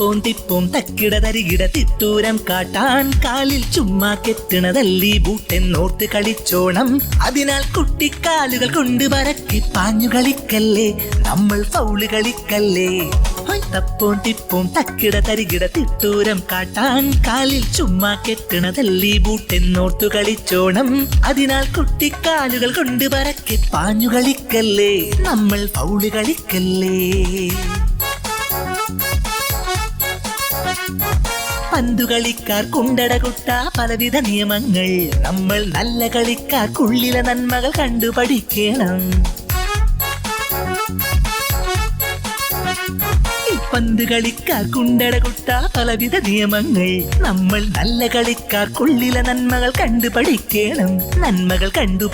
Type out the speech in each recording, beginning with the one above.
തപ്പോം തിപ്പോം തക്കിട തരികിട തിത്തൂരം കാട്ടാൻ കാലിൽ ചുമ്മാ കെട്ടണതല്ലീ ബൂട്ടെന്നോർത്ത് കളിച്ചോണം. അതിനാൽ കുട്ടിക്കാലുകൾ കൊണ്ട് പരക്കി പാഞ്ഞു കളിക്കല്ലേ നമ്മൾ ഫൗൾ കളിക്കല്ലേ. തപ്പോം തിപ്പോം തക്കിട തരികിട തിട്ടൂരം കാട്ടാൻ കാലിൽ ചുമ്മാ കെട്ടണതല്ലീ ബൂട്ടെന്നോർത്തു കളിച്ചോണം. അതിനാൽ കുട്ടിക്കാലുകൾ കൊണ്ട് പരക്കി പാഞ്ഞു കളിക്കല്ലേ നമ്മൾ ഫൗൾ കളിക്കല്ലേ. പന്തുകളിക്കാർ കുണ്ടട കുട്ട പലവിധ നിയമങ്ങൾ. നമ്മൾ നല്ല കളിക്കാർക്കുള്ളിലെ നന്മകൾ കണ്ടു പഠിക്കണം. ഈ പന്ത് കളിക്കാർ കുണ്ടട കുട്ട പലവിധ നിയമങ്ങൾ. നമ്മൾ നല്ല കളിക്കാർക്കുള്ളിലെ നന്മകൾ കണ്ടു പഠിക്കണം. നന്മകൾ കണ്ടു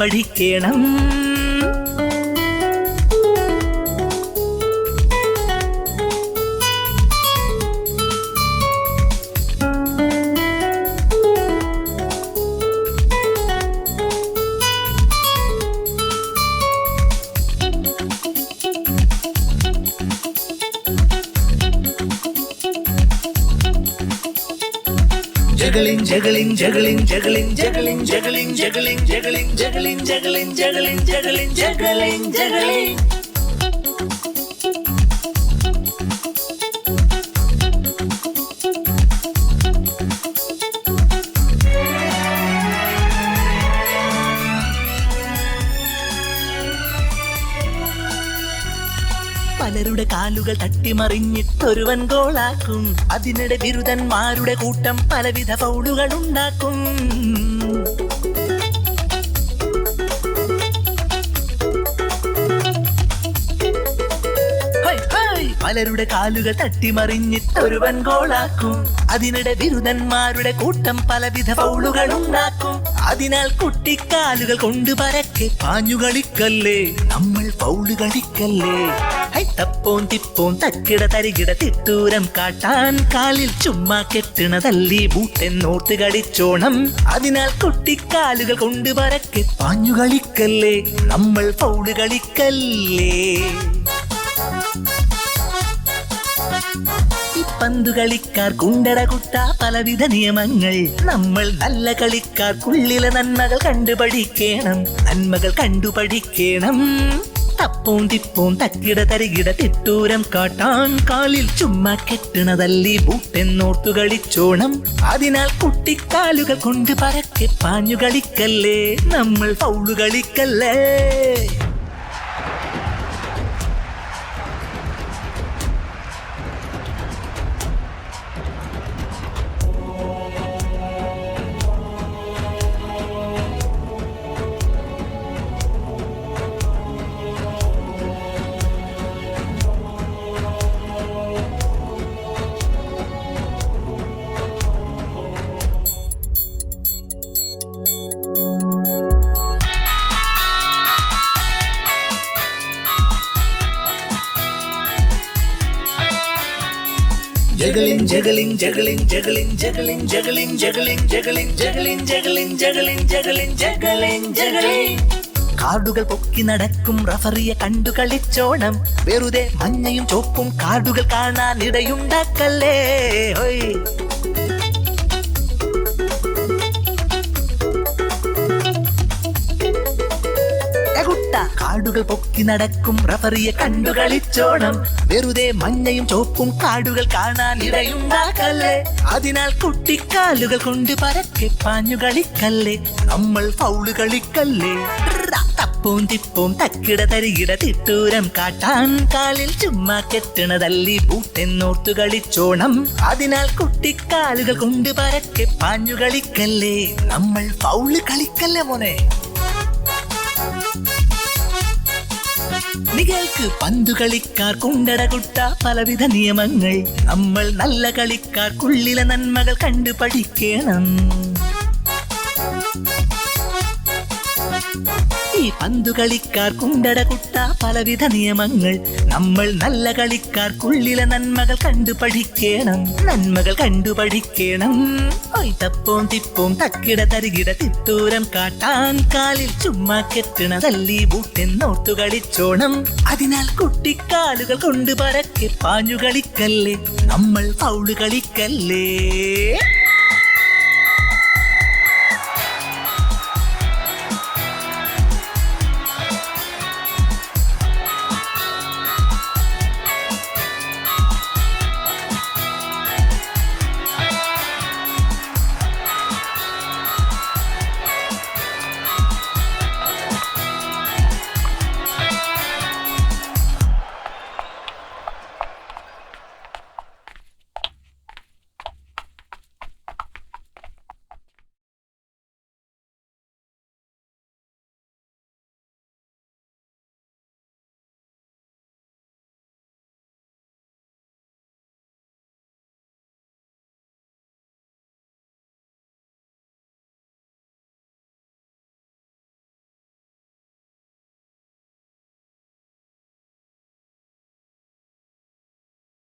జగలిన్ జగలిన్ జగలిన్ జగలిన్ జగలిన్ జగలిన్ జగలిన్ జగలిన్ జగలిన్ జగలిన్ జగలిన్ జగలిన్ జగలిన్ జగలిన్ జగలిన్ കാലുകൾ തട്ടിമറിഞ്ഞിട്ടൊരുവൻ ഗോളാക്കും. അതിനിടെ ബിരുദന്മാരുടെ കൂട്ടം പലവിധ പൗളുകൾ ഉണ്ടാക്കും. പലരുടെ കാലുകൾ തട്ടിമറിഞ്ഞിട്ടൊരുവൻ ഗോളാക്കും. അതിനിടെ ബിരുദന്മാരുടെ കൂട്ടം പലവിധ പൗളുകൾ ഉണ്ടാക്കും അതിനാൽ കുട്ടിക്കാലുകൾ കൊണ്ട് പരക്കെ പാഞ്ഞു കളിക്കല്ലേ നമ്മൾ ഫൗൾ കളിക്കല്ലേ ഹൈ, തപ്പോം തിപ്പോം തക്കിട തരികിട തിട്ടൂരം കാട്ടാൻ കാലിൽ ചുമ്മാ കെട്ടണതല്ലീ ബൂട്ടെന്നോർത്ത് കടിച്ചോണം. അതിനാൽ കുട്ടിക്കാലുകൾ കൊണ്ട് പരക്കെ പാഞ്ഞു കളിക്കല്ലേ നമ്മൾ പൗൾ കളിക്കല്ലേ. പന്തു കളിക്കാർ കുണ്ടട കുട്ട പലവിധ നിയമങ്ങൾ. നമ്മൾ നല്ല കളിക്കാർക്കുള്ളിലെ നന്മകൾ കണ്ടുപഠിക്കണം നന്മകൾ കണ്ടുപഠിക്കണം. തിപ്പവും തക്കിട തരികിട തിട്ടൂരം കാട്ടാൻ കാലിൽ ചുമ്മാ കെട്ടണതല്ലി ബൂട്ടെന്നോർത്തു കളിച്ചോണം. അതിനാൽ കുട്ടിക്കാലുകൾ കൊണ്ട് പരക്കെ പാഞ്ഞു കളിക്കല്ലേ നമ്മൾ ഫൗളു കളിക്കല്ലേ? Juggling, juggling, juggling, juggling, juggling, juggling, juggling, juggling, juggling, juggling, juggling, juggling, juggling, juggling. കാർഡുകൾ പൊക്കി നടക്കും റഫറിയെ കണ്ടു കളിച്ചോണം വെറുതെ മഞ്ഞയും ചോപ്പും കാർഡുകൾ കാണാൻ ഇടയുണ്ടാക്കല്ലേ കാർഡുകൾ പൊക്കി നടക്കും. റഫറിയെ കണ്ടു കളിച്ചോണം. വെറുതെ മഞ്ഞയും ചോപ്പും കാടുകൾ കാണാൻ ഇടയുണ്ടാക്കല്ലേ? അതിനാൽ കുട്ടിക്കാലുകൾ കൊണ്ട് പരക്കെ പാഞ്ഞു കളിക്കല്ലേ? നമ്മൾ ഫൗൾ കളിക്കല്ലേ? തപ്പും തിപ്പും തക്കിട തരികിട തിട്ടൂരം കാട്ടാൻ കാലിൽ ചുമ്മാ കെട്ടണതല്ലി പൂട്ടെന്നോർത്തു കളിച്ചോണം. അതിനാൽ കുട്ടിക്കാലുകൾ കൊണ്ട് പരക്കെ പാഞ്ഞു കളിക്കല്ലേ? നമ്മൾ ഫൗൾ കളിക്കല്ലേ മോനെ? നികൾക്ക് പന്തു കളിക്കാർ കുണ്ടട കുട്ട പലവിധ നിയമങ്ങൾ. നമ്മൾ നല്ല കളിക്കാർക്കുള്ളിലെ നന്മകൾ കണ്ടു പഠിക്കണം. പന്തു കളിക്കാർ കുണ്ടട കുട്ട പലവിധ നിയമങ്ങൾ. നമ്മൾ നല്ല കളിക്കാർക്കുള്ളിലെ നന്മകൾ കണ്ടു പഠിക്കണം. നന്മകൾ കണ്ടു പഠിക്കണം. ഒയ് തപ്പോം തിപ്പോം തക്കിട തരികിട തിത്തൂരം കാട്ടാൻ കാലിൽ ചുമ്മാ കെട്ടണ തല്ലി ബൂട്ടെന്നോർത്തു കളിച്ചോണം. അതിനാൽ കുട്ടിക്കാലുകൾ കൊണ്ട് പരക്കെ പാഞ്ഞു കളിക്കല്ലേ? നമ്മൾ ഫൗൾ കളിക്കല്ലേ?